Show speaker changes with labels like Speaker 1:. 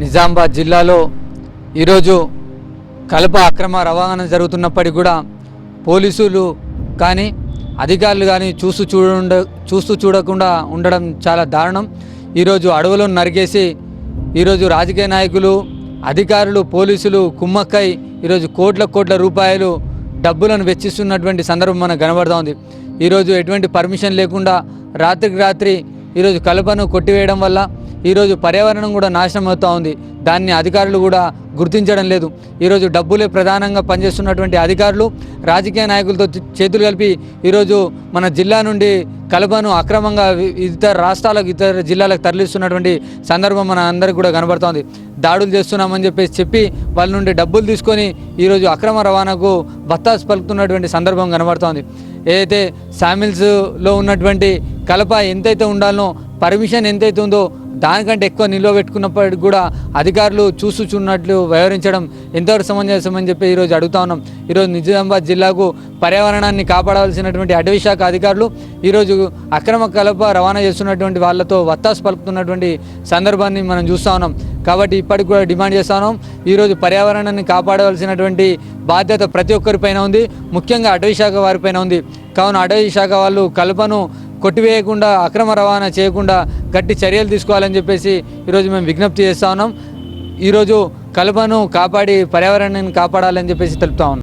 Speaker 1: నిజామాబాద్ జిల్లాలో ఈరోజు కలప అక్రమ రవాణా జరుగుతున్నప్పటికీ కూడా పోలీసులు కానీ అధికారులు కానీ చూస్తూ చూడ చూస్తూ చూడకుండా ఉండడం చాలా దారుణం. ఈరోజు అడవులను నరికేసి ఈరోజు రాజకీయ నాయకులు అధికారులు పోలీసులు కుమ్మక్కై ఈరోజు కోట్ల కోట్ల రూపాయలు డబ్బులను వెచ్చిస్తున్నటువంటి సందర్భం మనకు కనబడుతూ ఉంది. ఈరోజు ఎటువంటి పర్మిషన్ లేకుండా రాత్రికి రాత్రి ఈరోజు కలపను కొట్టివేయడం వల్ల ఈరోజు పర్యావరణం కూడా నాశనం అవుతూ ఉంది. దాన్ని అధికారులు కూడా గుర్తించడం లేదు. ఈరోజు డబ్బులే ప్రధానంగా పనిచేస్తున్నటువంటి అధికారులు రాజకీయ నాయకులతో చేతులు కలిపి ఈరోజు మన జిల్లా నుండి కలపను అక్రమంగా ఇతర రాష్ట్రాలకు ఇతర జిల్లాలకు తరలిస్తున్నటువంటి సందర్భం మన అందరికి కూడా కనబడుతోంది దాడులు చేస్తున్నామని చెప్పేసి చెప్పి వాళ్ళ నుండి డబ్బులు తీసుకొని ఈరోజు అక్రమ రవాణాకు బత్తాసు పలుకుతున్నటువంటి సందర్భం కనబడుతోంది ఏదైతే శామిల్స్లో ఉన్నటువంటి కలప ఎంతైతే ఉండాలనో పర్మిషన్ ఎంతైతే ఉందో దానికంటే ఎక్కువ నిల్వ పెట్టుకున్నప్పటికి కూడా అధికారులు చూసుచున్నట్లు వ్యవహరించడం ఎంతవరకు సమంజసం అని చెప్పి ఈరోజు అడుగుతా ఉన్నాం. ఈరోజు నిజామాబాద్ జిల్లాకు పర్యావరణాన్ని కాపాడవలసినటువంటి అటవీ శాఖ అధికారులు ఈరోజు అక్రమ కలప రవాణా చేస్తున్నటువంటి వాళ్ళతో వత్తాసు పలుకుతున్నటువంటి సందర్భాన్ని మనం చూస్తూ ఉన్నాం. కాబట్టి ఇప్పటికి కూడా డిమాండ్ చేస్తాను. ఈరోజు పర్యావరణాన్ని కాపాడవలసినటువంటి బాధ్యత ప్రతి ఒక్కరిపైన ఉంది. ముఖ్యంగా అటవీ శాఖ వారిపైన ఉంది. కావున అటవీ శాఖ వాళ్ళు కలపను కొట్టివేయకుండా అక్రమ రవాణా చేయకుండా గట్టి చర్యలు తీసుకోవాలని చెప్పేసి ఈరోజు మేము విజ్ఞప్తి చేస్తా ఉన్నాం. ఈరోజు కలపను కాపాడి పర్యావరణాన్ని కాపాడాలని చెప్పేసి తెలుపుతా ఉన్నాం.